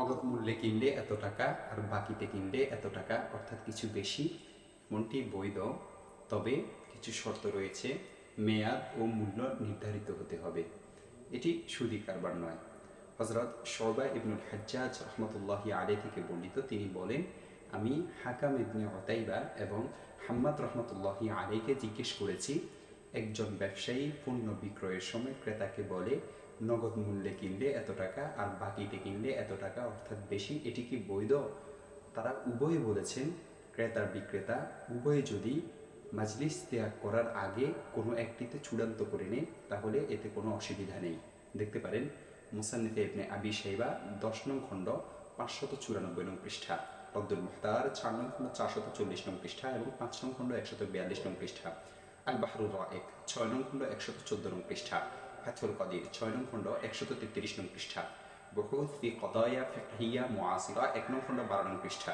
নগদ মূল্যে কিনলে এত টাকা আর বাকিতে কিনলে এত টাকা, অর্থাৎ কিছু বেশি, এমনটি বৈধ। তবে কিছু শর্ত রয়েছে, মেয়াদ ও মূল্য নির্ধারিত হতে হবে। এটি সুদি কারবার নয়। হজরত শোবা ইবনুল হাজ্জাজ রহমতুল্লাহি আলী থেকে বর্ণিত। তিনি বলেন, আমি হাকাম ইবনে অতাইবা এবং হাম্মাদ রহমতুল্লাহি আলীকে জিজ্ঞেস করেছি, একজন ব্যবসায়ী পণ্য বিক্রয়ের সময় ক্রেতাকে বলে নগদ মূল্যে কিনলে এত টাকা আর বাকিতে কিনলে এত টাকা, অর্থাৎ বেশি, এটি কি বৈধ? তারা উভয়ে বলেছেন ক্রেতার বিক্রেতা উভয়ে যদি মাজলিস ত্যাগ করার আগে কোনো একটিতে চূড়ান্ত করে নেয়, তাহলে এতে কোনো অসুবিধা নেই। দেখতে পারেন, মুসান্নিফে ইবনে আবি সাইবা দশ নং খণ্ড, পাঁচশত চুরানব্বই নং পৃষ্ঠা আব্দুল মুহতার চার নং খণ্ড, চারশত চল্লিশ নং পৃষ্ঠা এবং পাঁচ নং খণ্ড, একশত বিয়াল্লিশ নং পৃষ্ঠা আল বাহরুর রায়েক, ছয় নং খণ্ড, একশত চোদ্দ নং পৃষ্ঠা। ফাথুল কদির, ছয় নং খণ্ড, একশত তেত্রিশ নং পৃষ্ঠা। বহু ফি কদয়া ফিকহিয়া মুআসিরা, এক নং খণ্ড, বারো নং পৃষ্ঠা।